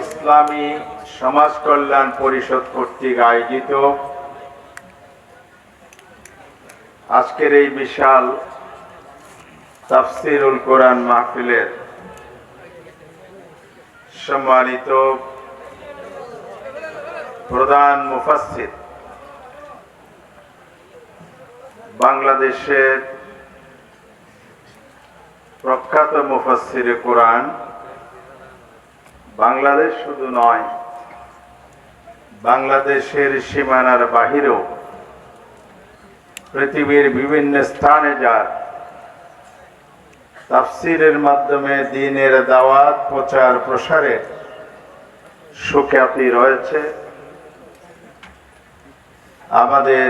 ইসলামী সমাজ কল্যাণ পরিষদ কর্তৃক আয়োজিত আজকের এই বিশাল তাফসিরুল কোরআন মাহফিলের সম্মানিত প্রধান মুফাসসির বাংলাদেশের প্রখ্যাত মুফাসসির কোরআন বাংলাদেশ শুধু নয়, বাংলাদেশের সীমানার বাহিরেও পৃথিবীর বিভিন্ন স্থানে যার তাফসিরের মাধ্যমে দিনের দাওয়াত, প্রচার, প্রসারে সুখ্যাতি রয়েছে। আমাদের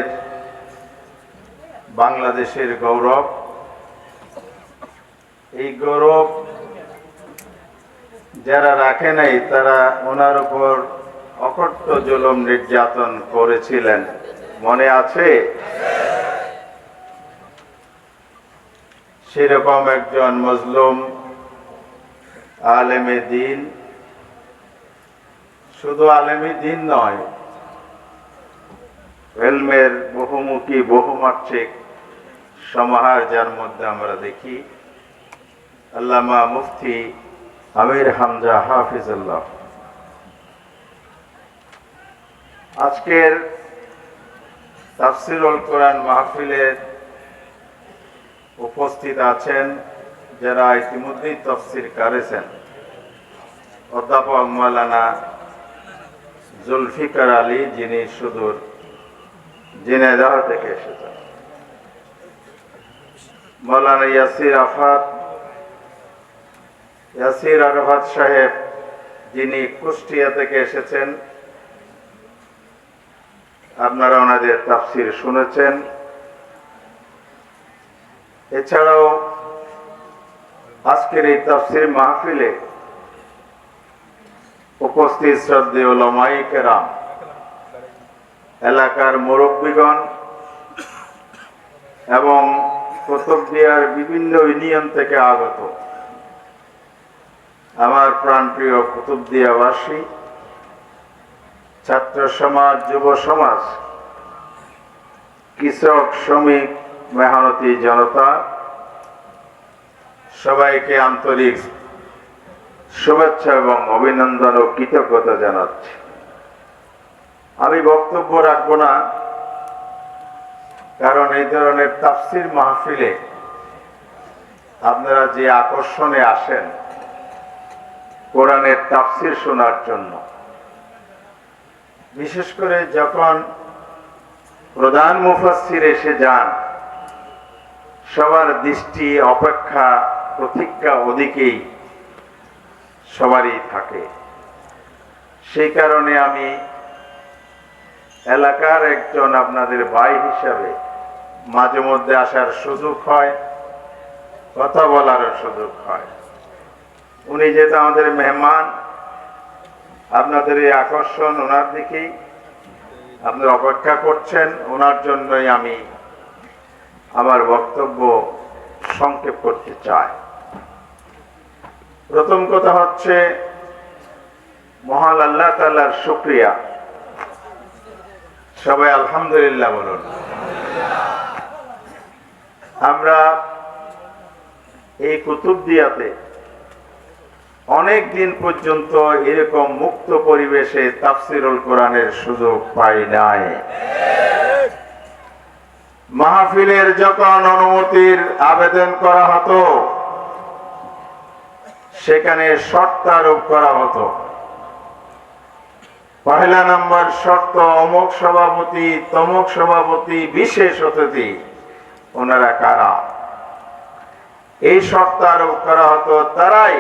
বাংলাদেশের গৌরব, এই গৌরব যারা রাখে নাই, তারা ওনার উপর অকট্ট জুলুম নির্যাতন করেছিলেন। মনে আছে? সেরকম একজন মজলুম আলেমে দিন। শুধু আলেমী দিন নয়, এলমের বহুমুখী, বহুমাত্রিক সমাহার যার মধ্যে আমরা দেখি। আল্লামা মুফতি আমির হামজা, হাফিজুল্লাহ। আজকের তাফসিরুল কোরআন মাহফিলের উপস্থিত আছেন যারা ইতিমধ্যেই তফসির করেছেন। অধ্যাপক মৌলানা জুলফিকার আলী, যিনি সুদূর জিনেদাহ থেকে এসেছেন। মৌলানা ইয়াসির আফাত ইয়াসির আরফাত সাহেব, যিনি কুষ্টিয়া থেকে এসেছেন, আপনারা ওনাদের তাফসির শুনেছেন। এছাড়াও আজকের এই তাফসির মাহফিলে উপস্থিত শ্রদ্ধেয় লমাই কেরাম, এলাকার মুরব্বীগণ এবং কুতুবদিয়ার বিভিন্ন ইউনিয়ন থেকে আগত আমার প্রাণপ্রিয় কুতুবদিয়াবাসী, ছাত্র সমাজ, যুব সমাজ, কৃষক, শ্রমিক, মেহনতি জনতা, সবাইকে আন্তরিক শুভেচ্ছা এবং অভিনন্দন ও কৃতজ্ঞতা জানাচ্ছি। আমি বক্তব্য রাখব না, কারণ এই ধরনের তাফসির মাহফিলে আপনারা যে আকর্ষণে আসেন কোরআনের তাফসির শোনার জন্য। বিশেষ করে যখন প্রধান মুফাসির এসে যান, সবার দৃষ্টি, অপেক্ষা প্রতীক্ষা ওদিকেই সবারই থাকে। সেই কারণে আমি এলাকার একজন আপনাদের ভাই হিসাবে মাঝে মধ্যে আসার সুযোগ হয়, কথা বলারও সুযোগ হয়। উনি যেহেতু আমাদের মেহমান, আপনাদের এই আকর্ষণ ওনার দিকেই। আপনারা অপেক্ষা করছেন, ওনার জন্যই আমি আমার বক্তব্য সংক্ষেপ করতে চাই। প্রথম কথা হচ্ছে, মহান আল্লাহ তাল্লার শুক্রিয়া। সবাই আলহামদুলিল্লাহ বলুন। আমরা এই কুতুবদিয়াতে অনেক দিন পর্যন্ত এরকম মুক্ত পরিবেশে তাফসিরুল কোরআনের সুযোগ পাই নাই। মাহফিলের যখন অনুমতির আবেদন করা হতো, সেখানে শর্ত আরোপ করা হতো। পহেলা নম্বর শর্ত, অমুক সভাপতি, তমুক সভাপতি, বিশেষ অতিথি, ওনারা কারা? এই শর্ত আরোপ করা হতো, তারাই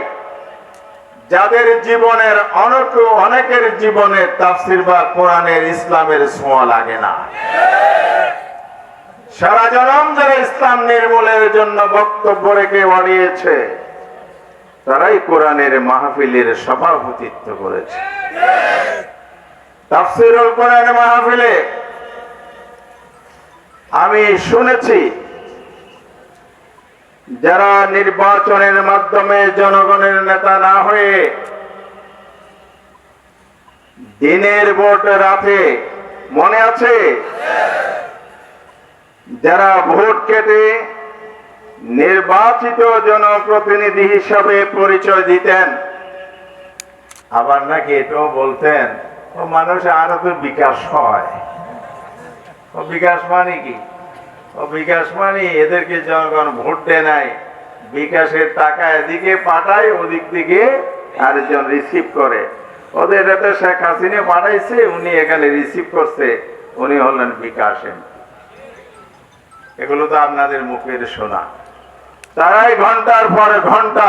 যাদের জীবনের অনেক অনেকের জীবনে তাফসির বা কোরআনের ইসলামের ছোঁয়া লাগে না। সারা জনম যারা ইসলাম নির্মূলের জন্য বক্তব্য রেখে বাড়িয়েছে তারাই কোরআনের মাহফিলের সভাপতিত্ব করেছে। তাফসিরুল কোরআন মাহফিলে আমি শুনেছি যারা নির্বাচনের মাধ্যমে জনগণের নেতা না হয়ে দিনের ভোট রাতে মনে আছে? যারা ভোট কেটে নির্বাচিত জনপ্রতিনিধি হিসাবে পরিচয় দিতেন, আবার নাকি এটাও বলতেন, ও মানুষ আরও তো বিকাশ হয়। বিকাশ মানে কি? বিকাশ মানে এদেরকে জনগণ ভোট দেয় নাই। বিকাশের টাকা এদিকে পাঠায়, ওদিক দিকে আরেকজন রিসিভ করে। ওদের এটা শেখ হাসিনা পাঠাইছে, উনি এখানে রিসিভ করছে। উনি হলেন বিকাশ এগুলো তো আপনাদের মুখের শোনা। তারাই ঘণ্টার পরে ঘণ্টা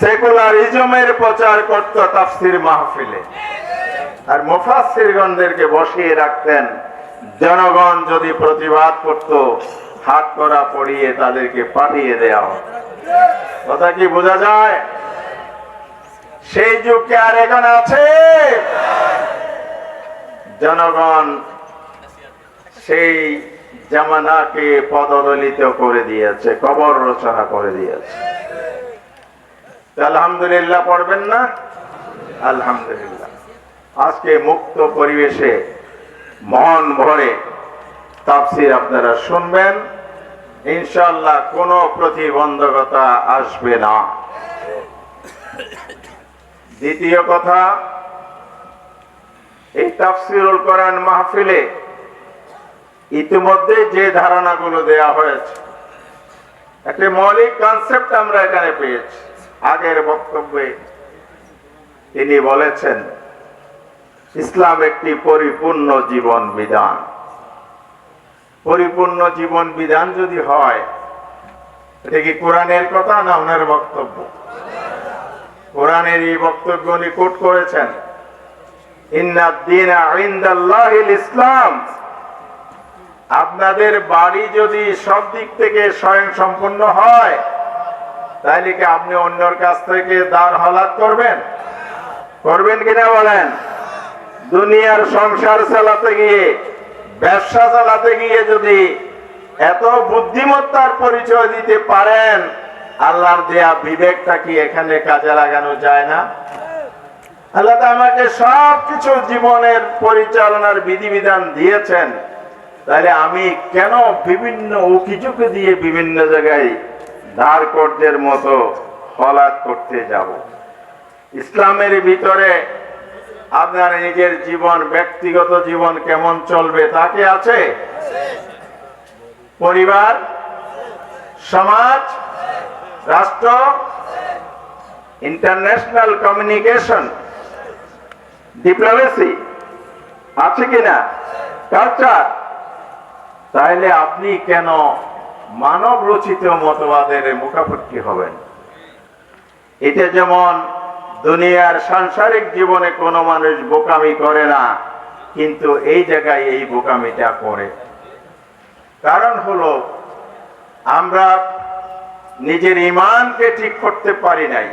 সেকুলারিজমের প্রচার করত তাফসির মাহফিলে। আর মুফাসসিরগণদেরকে বসিয়ে রাখতেন জনগণ যদি প্রতিবাদ করত, হাত করা পড়িয়ে তাদেরকে পাঠিয়ে দেওয়া কথা কি বোঝা যায়? সেই যুগ কি আর এখানে আছে? জনগণ সেই জামানাকে পদদলিত করে দিয়েছে, কবর রচনা করে দিয়েছে। আলহামদুলিল্লাহ পড়বেন না? আলহামদুলিল্লাহ। আজকে মুক্ত পরিবেশে মন ভরে তাফসির আপনারা শুনবেন। ইনশাল্লাহ কোনো প্রতিবন্ধকতা আসবে না। দ্বিতীয় কথা, এই তাফসিরুল কোরআন মাহফিলে ইতিমধ্যে যে ধারণাগুলো দেয়া হয়েছে, একটি মৌলিক কনসেপ্ট আমরা এখানে পেয়েছি। আগের বক্তব্যে তিনি বলেছেন ইসলাম একটি পরিপূর্ণ জীবন বিধান। পরিপূর্ণ জীবন বিধান যদি হয়, এটা কি কোরআনের কথা না ওনার বক্তব্য? কোরআনের এই বক্তব্য উনি কোট করেছেন। ইসলাম। আপনাদের বাড়ি যদি সব দিক থেকে স্বয়ং সম্পূর্ণ হয় তাহলে কি আপনি অন্যর কাছ থেকে দাঁড় হলাত করবেন? করবেন কিনা বলেন? দুনিয়ার সংসার চালাতে গিয়ে, ব্যবসা চালাতে গিয়ে যদি এত বুদ্ধিমত্তার পরিচয় দিতে পারেন, আল্লাহর দেয়া বিবেকটা কি এখানে কাজে লাগানো যায় না? আল্লাহ আমাকে সব কিছু জীবনের পরিচালনার বিধিবিধান দিয়েছেন। তাহলে আমি কেন বিভিন্ন উকিঝুঁকি দিয়ে বিভিন্ন জায়গায় ধার কর্যের মতো হলাদ করতে যাব? ইসলামের ভিতরে আপনার নিজের জীবন, ব্যক্তিগত জীবন কেমন চলবে তাকে আছে? পরিবার, সমাজ, রাষ্ট্র ইন্টারন্যাশনাল কমিউনিকেশন ডিপ্লোমেসি আছে কিনা? কালচার তাইলে আপনি কেন মানব রচিত মতবাদের মুখাপেক্ষি হবেন? এটা যেমন দুনিয়ার সাংসারিক জীবনে কোনো মানুষ বোকামি করে না, কিন্তু এই জায়গায় এই বোকামিটা করে। কারণ হলো, আমরা নিজের ইমানকে ঠিক করতে পারি নাই।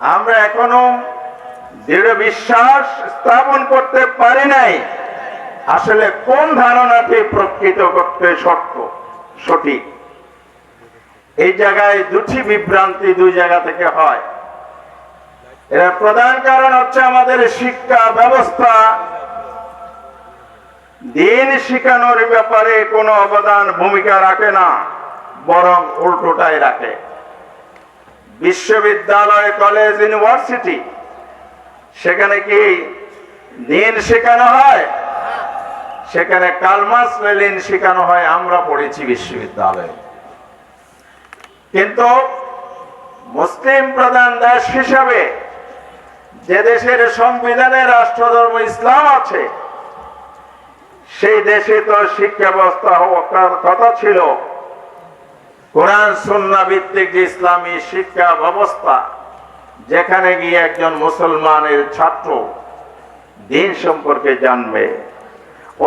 আমরা এখনও দৃঢ় বিশ্বাস স্থাপন করতে পারি নাই। আসলে কোন ধারণাটি প্রকৃত করতে শর্ত সঠিক? এই জায়গায় দুটি বিভ্রান্তি দুই জায়গা থেকে হয়। এর প্রধান কারণ হচ্ছে আমাদের শিক্ষা ব্যবস্থা। দিন শিখানোর ব্যাপারে কোনো অবদান ভূমিকা রাখে না, বরং উল্টোটাই রাখে। বিশ্ববিদ্যালয়, কলেজ, ইউনিভার্সিটি, সেখানে কি দিন শেখানো হয়? সেখানে কালমাস লেলিন শেখানো হয়, আমরা পড়েছি বিশ্ববিদ্যালয়ে। কিন্তু মুসলিম প্রধান দেশ হিসাবে যে দেশের সংবিধানে রাষ্ট্রধর্ম ইসলাম আছে, সেই দেশে তো শিক্ষা ব্যবস্থা হওয়ার কথা ছিল। কোরআন, সুন্না ভিত্তিক যে ইসলামী শিক্ষা ব্যবস্থা, যেখানে গিয়ে একজন মুসলমানের ছাত্র দিন সম্পর্কে জানবে,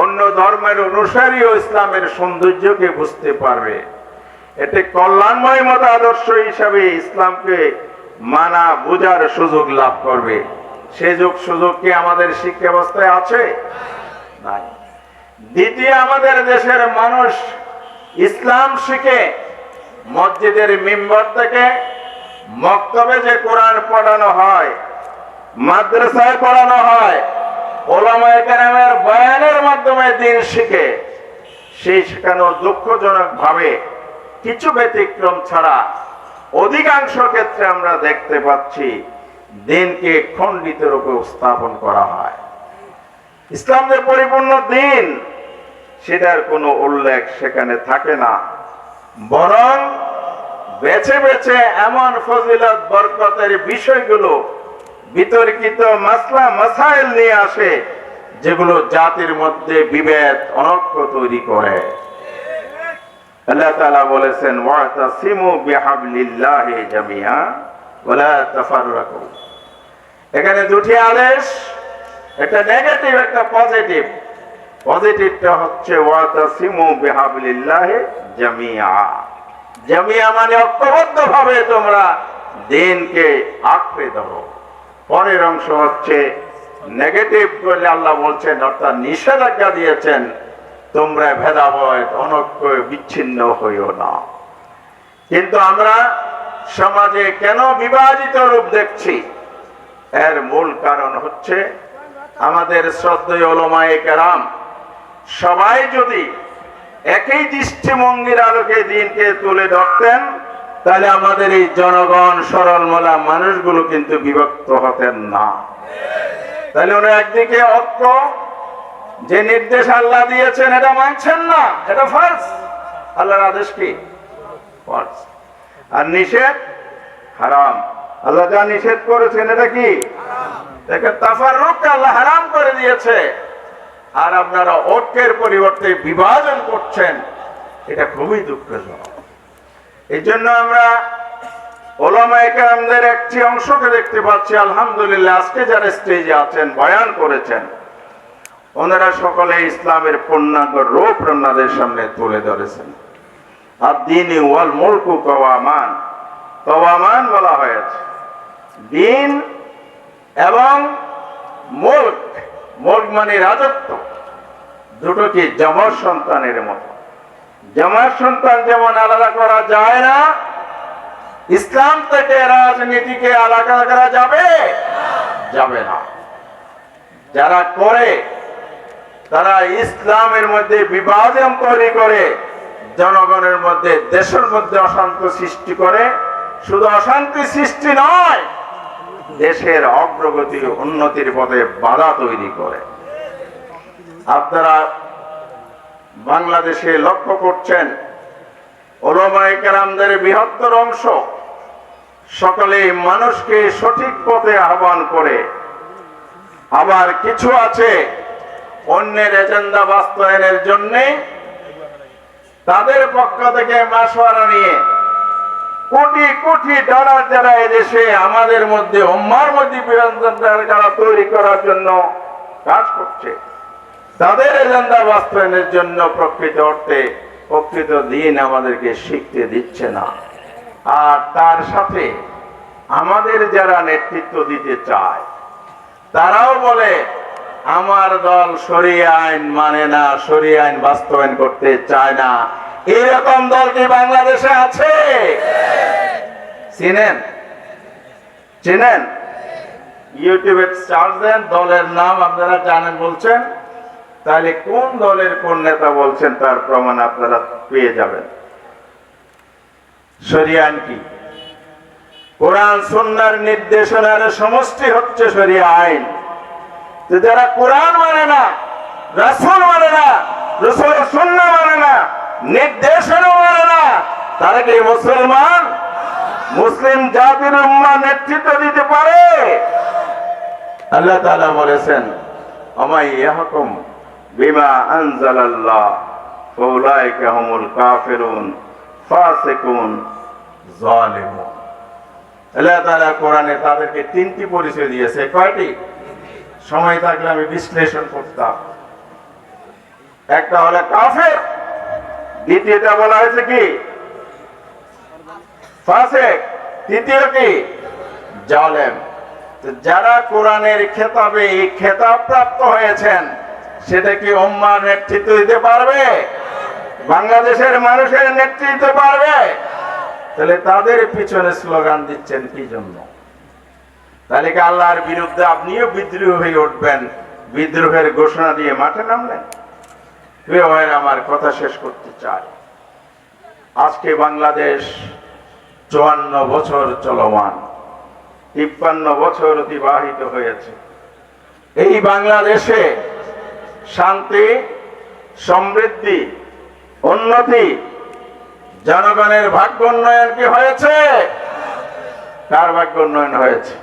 অন্য ধর্মের অনুসারীও ইসলামের সৌন্দর্যকে বুঝতে পারবে। এতে কল্যাণময় মত আদর্শ হিসাবে ইসলামকে মানা বোঝার সুযোগ লাভ করবে। সে যুগ সুযোগ কি আমাদের শিক্ষা ব্যবস্থায় আছে? নাই। দ্বিতীয়, আমাদের দেশের মানুষ ইসলাম শিখে মসজিদের মেম্বার থেকে মক্তবে যে কোরআন পড়ানো হয়, মাদ্রাসায় পড়ানো হয়, ওলামায়ে কেরামের বয়ানের মাধ্যমে দিন শিখে, সেই শেখানো দুঃখজনক ভাবে কিছু ব্যতিক্রম ছাড়া অধিকাংশ ক্ষেত্রে আমরা দেখতে পাচ্ছি দিনকে খণ্ডিত রূপে স্থাপন করা হয়। ইসলাম যে পরিপূর্ণ দিন, সেটার কোনো উল্লেখ সেখানে থাকে না। বরং বেছে বেছে এমন ফজিলত বরকতের বিষয়গুলো বিতর্কিত মাসলা মাসাইল নিয়ে আসে, যেগুলো জাতির মধ্যে বিভেদ অনক্ষ তৈরি করে। আল্লাহ তাআলা বলেছেন, ওয়াতাসিমু বিহাবলিল্লাহি জামিয়া ওয়ালা তাফাররাকু। এখানে দুটি আদেশ, একটা নেগেটিভ একটা পজিটিভ পজিটিভটা হচ্ছে, ওয়াতাসিমু বিহাবলিল্লাহি জামিয়া জামিয়া মানে ঐক্যবদ্ধ ভাবে তোমরা দিনকে আঁকড়ে ধরো। পরের অংশ হচ্ছে নেগেটিভ করলে আল্লাহ বলছেন, অর্থাৎ নিষেধাজ্ঞা দিয়েছেন তোমরা ভেদাভয় অনৈক্য বিচ্ছিন্ন হইও না। কিন্তু আমরা সমাজে কেন বিভাজিত রূপ দেখছি? এর মূল কারণ হচ্ছে আমাদের শ্রদ্ধেয় সবাই যদি একই দৃষ্টিভঙ্গির আলোকে দিনকে তুলে ধরতেন, তাহলে আমাদের এই জনগণ, সরলমলা মানুষগুলো কিন্তু বিভক্ত হতেন না। তাহলে ওরা একদিকে ঐক্য যে নির্দেশ আল্লাহ দিয়েছেন, এটা মানছেন না, এটা ফার্স আল্লাহর আদেশ কি? আর নিষেধ? হারাম। আল্লাহ যা নিষেধ করেছেন, এটা কি? তাফারুক আল্লাহ করে দিয়েছে। আর আপনারা পরিবর্তে বিভাজন করছেন, এটা খুবই এই জন্য আমরা একটি অংশকে দেখতে পাচ্ছি। আলহামদুলিল্লাহ, আজকে যারা স্টেজে আছেন, বয়ান করেছেন। ওনারা সকলে ইসলামের পূর্ণাঙ্গ রূপ রান্নাদের সামনে তুলে ধরেছেন। আর দিন ওয়াল মুলকু কওয়ামান কওয়ামান বলা হয়েছে। দিন এবং মুল্ক মুল্ক মানে রাজত্ব। দুটো কি জমর সন্তানের মতো। জমার সন্তান যেমন আলাদা করা যায় না, ইসলাম থেকে রাজনীতিকে আলাদা করা যাবে? যাবে না। যারা করে তারা ইসলামের মধ্যে বিভাজন তৈরি করে, জনগণের মধ্যে দেশের মধ্যে অশান্তি সৃষ্টি করে। শুধু অশান্তি সৃষ্টি নয়, দেশের অগ্রগতি উন্নতির পথে বাধা তৈরি করে। আপনারা বাংলাদেশে লক্ষ্য করছেন ওলমাই কেরামদের বৃহত্তর অংশ সকলে মানুষকে সঠিক পথে আহ্বান করে। আবার কিছু আছে অন্যের এজেন্ডা বাস্তবায়নের জন্য তাদের পক্ষ থেকে মাসওয়ারা নিয়ে কোটি কোটি ডলার যারা এদেশে আমাদের মধ্যে, উম্মার মধ্যে যারা তৈরি করার জন্য কাজ করছে। তাদের এজেন্ডা বাস্তবায়নের জন্য প্রকৃত অর্থে প্রকৃত দিন আমাদেরকে শিখতে দিচ্ছে না। আর তার সাথে আমাদের যারা নেতৃত্ব দিতে চায়, তারাও বলে আমার দল সরিয়ে আইন মানে না সরিয়ে আইন বাস্তবায়ন করতে চায় না। এরকম দল কি বাংলাদেশে আছে? চিনেন? চিনেন? ইউটিউবে চার্জ দেন, দলের নাম আপনারা জানেন, বলছেন। তাহলে কোন দলের কোন নেতা বলছেন তার প্রমাণ আপনারা পেয়ে যাবেন? সরিয়ে কি? কোরআন সন্ন্যার নির্দেশনার সমষ্টি হচ্ছে সরিয়া আইন। তো যারা কোরআন মানে না, রাসুল মানে না রসুল সন্না মানে না, নির্দেশনা মানে না, তারা কি মুসলমান? মুসলিম জাতির উম্মা নেতৃত্ব দিতে পারে? আল্লাহ তাআলা বলেছেন আমাই ইয়াহকুম বিমা আনজালাল্লাহ, ফাউলাইকা হুমুল কাফিরুন, ফাসিকুন জালিমুন। আল্লাহ তাআলা কোরআনে তাদেরকে তিনটি পরিচয় দিয়েছে। কয়টি? সময় থাকলে আমি বিশ্লেষণ করতাম। একটা হলো কাফের, দ্বিতীয়টা বলা হয়েছে কি? তৃতীয় কি? জালেম। যারা কোরআনের খেতাবে এই খেতাব প্রাপ্ত হয়েছেন, সেটা কি উম্মার নেতৃত্ব দিতে পারবে? বাংলাদেশের মানুষের নেতৃত্ব পারবে? তাহলে তাদের পিছনে স্লোগান দিচ্ছেন কি জন্য? তাহলে কি আল্লাহর বিরুদ্ধে আপনিও বিদ্রোহ হয়ে উঠবেন? বিদ্রোহের ঘোষণা দিয়ে মাঠে নামলেন? আমার কথা শেষ করতে চাই। আজকে বাংলাদেশ চুয়ান্ন বছর চলমান, তিপ্পান্ন বছর অতিবাহিত হয়েছে। এই বাংলাদেশে শান্তি, সমৃদ্ধি, উন্নতি, জনগণের ভাগ্য উন্নয়ন কি হয়েছে? কার ভাগ্য উন্নয়ন হয়েছে?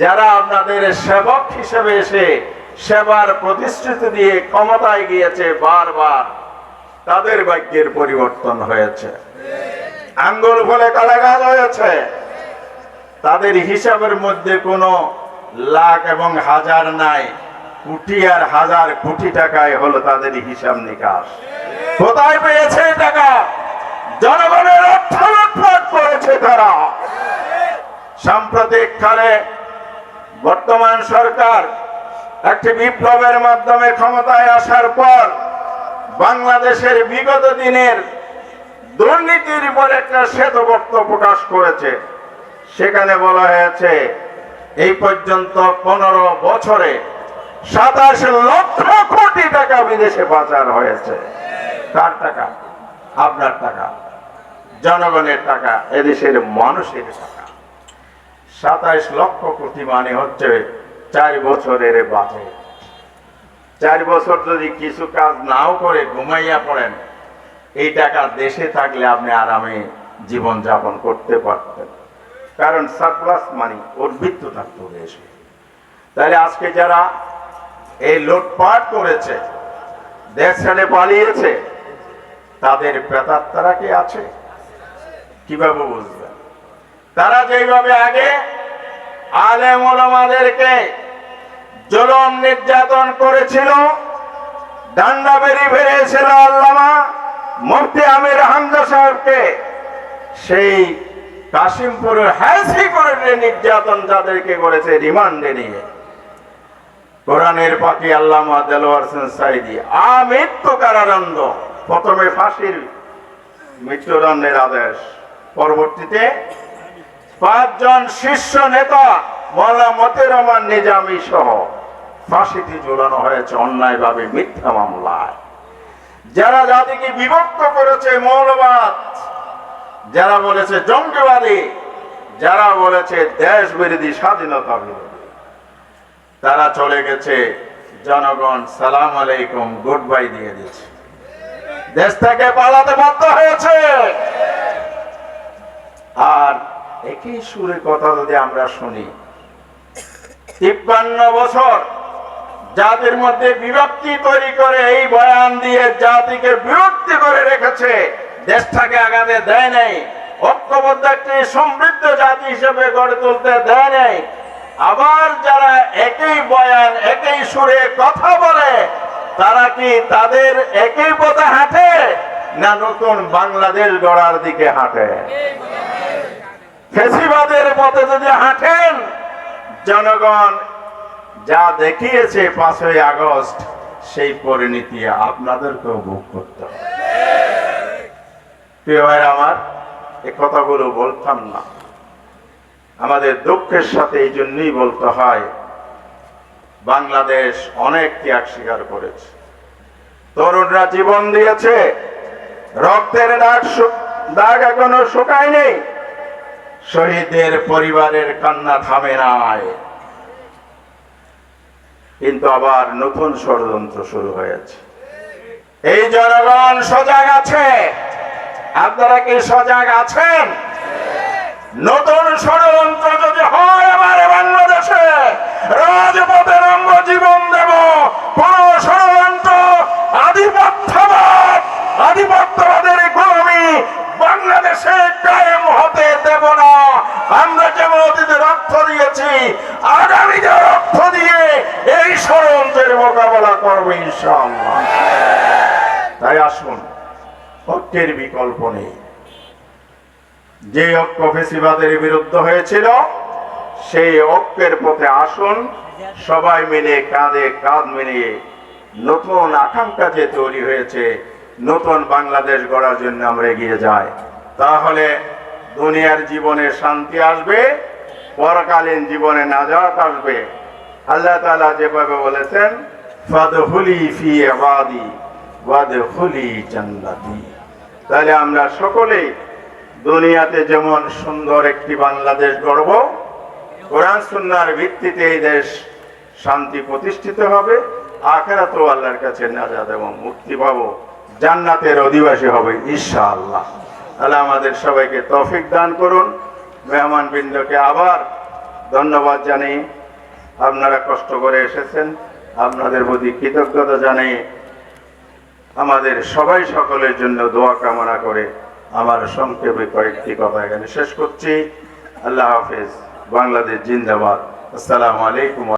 যারা আপনাদের সেবক হিসেবে এসে সেবার প্রতিশ্রুতি দিয়ে ক্ষমতায় গিয়েছে বারবার, তাদের ভাগ্যের পরিবর্তন হয়েছে। আঙ্গুল ফলে কালাগাল হয়েছে। তাদের হিসাবের মধ্যে কোনো লাখ এবং হাজার নাই, কোটি আর হাজার কোটি টাকায় হলো তাদের হিসাব নিকাশ। কোথায় পেয়েছে টাকা? জনগণের অর্থ করেছে তারা। সাম্প্রতিক কালে বর্তমান সরকার একটি বিপ্লবের মাধ্যমে ক্ষমতায় আসার পর বাংলাদেশের বিগত দিনের দুর্নীতির উপর একটা শ্বেতপত্র প্রকাশ করেছে। সেখানে বলা হয়েছে, এই পর্যন্ত পনেরো বছরে সাতাশ লক্ষ কোটি টাকা বিদেশে পাচার হয়েছে। কার টাকা? আপনার টাকা। জনগণের টাকা। এদেশের মানুষের টাকা। সাতাইশ লক্ষ কোটি মানে হচ্ছে চার বছরের বাজে। চার বছর যদি কিছু কাজ নাও করে ঘুমাইয়া পড়েন, এই টাকা দেশে থাকলে আপনি আরামে জীবন যাপন করতে পারতেন। কারণ সারপ্লাস মানি উদ্বৃত্ত থাকতো দেশে তাহলে আজকে যারা এই লুটপাট করেছে, দেশ ছেড়ে পালিয়েছে, তাদের প্রেতাত্মারা কি আছে? কীভাবে বুঝবেন? তারা যেভাবে আগে আলেম জুলুম নির্যাতন করেছিল। ডান্ডা বেরি বেরিয়েছিল আল্লামা মুফতি আমির হামজা সাহেবকে। সেই কাশিমপুরের হ্যাসি করে নির্যাতন যাদেরকে করেছে, রিমান্ডে নিয়ে। কোরআনের পাখি আল্লামা দেলোয়ার হোসেন সাইদি আমৃত্যু কারাদণ্ড প্রথমে ফাঁসির মৃত্যুদণ্ডের আদেশ, পরবর্তীতে পাঁচজন শীর্ষ নেতা মোল্লা মতির রহমান নিজামী সহ ফাঁসিতে ঝুলানো হয়েছে, অন্যায়ভাবে মিথ্যা মামলায়। যারা জাতিকে বিভক্ত করেছে মৌলবাদ, যারা বলেছে জঙ্গিবাদী, যারা বলেছে দেশ বিরোধী স্বাধীনতা বিরোধী, তারা চলে গেছে, জনগণ সালাম আলাইকুম গুড বাই দিয়ে দিচ্ছে। দেশ থেকে পালাতে বাধ্য হয়েছে। আর একই সুরে কথা যদি আমরা শুনি, তিপ্পান্ন বছর জাতির মধ্যে বিভক্তি তৈরি করে এই বয়ান দিয়ে জাতিকে বিরক্তি করে রেখেছে, দেশটাকে আগাতে দেয় নাই, ঐক্যবদ্ধ একটি সমৃদ্ধ জাতি হিসেবে গড়ে তুলতে দেয় নাই, আবার যারা একই বয়ান, একই সুরে কথা বলে, তারা কি তাদের একই পথে হাঁটে, না নতুন বাংলাদেশ গড়ার দিকে হাঁটে? ফেসিবাদের পথে যদি হাঁটেন, জনগণ যা দেখিয়েছে পাঁচই আগস্ট, সেই পরিণতি আপনাদেরকেও ভোগ করতে হবে। আমার, এ কথাগুলো বলতাম না। আমাদের দুঃখের সাথে এই জন্যই বলতে হয়, বাংলাদেশ অনেক ত্যাগ স্বীকার করেছে। তরুণরা জীবন দিয়েছে, রক্তের দাগ দাগ এখনও শুকায়নি। শহীদদের পরিবারের কান্না থামে নাই। কিন্তু আবার নতুন ষড়যন্ত্র শুরু হয়েছে। এই জনগণ সজাগ আছে? আপনারা কি সজাগ আছেন? নতুন ষড়যন্ত্র যদি হয় আমার বাংলাদেশে রাজপথে রঙ্গ জীবন দেব। কোন ষড়যন্ত্র আধিপত্যবাদ, আধিপত্যবাদের গোলামি বাংলাদেশে কায়েম হতে দেব না। আমরা যেমন অতীতে রক্ত দিয়েছি আগামীতে রক্ত দিয়ে এই ষড়যন্ত্রের মোকাবেলা করব তাই আসুন, ঐক্যের বিকল্প নেই। যে ঐক্য ফেসিবাদের বিরুদ্ধে হয়েছিল, সেই ঐক্যের পথে আসুন, সবাই মিলে কাঁধে কাঁধ মিলিয়ে নতুন আকাঙ্ক্ষা যে তৈরি হয়েছে, নতুন বাংলাদেশ গড়ার জন্য আমরা এগিয়ে যাই। তাহলে দুনিয়ার জীবনে শান্তি আসবে, পরকালীন জীবনে নাজাত আসবে। আল্লাহ তালা যেভাবে বলেছেন ফি তাহলে আমরা সকলেই দুনিয়াতে যেমন সুন্দর একটি বাংলাদেশ গড়ব, কোরআন সুন্নার ভিত্তিতে এই দেশ শান্তি প্রতিষ্ঠিত হবে আখেরাত আল্লাহর কাছে নাজাদ এবং মুক্তি পাবো, জান্নাতের অধিবাসী হবে ইনশাআল্লাহ। তাহলে আমাদের সবাইকে তৌফিক দান করুন। মেহমান বৃন্দকে আবার ধন্যবাদ জানাই আপনারা কষ্ট করে এসেছেন। আপনাদের প্রতি কৃতজ্ঞতা জানাই আমাদের সবাই সকলের জন্য দোয়া কামনা করে আমার সংক্ষেপে কয়েকটি কথা এখানে শেষ করছি। আল্লাহ হাফেজ। বাংলাদেশ জিন্দাবাদ। আসসালামু আলাইকুম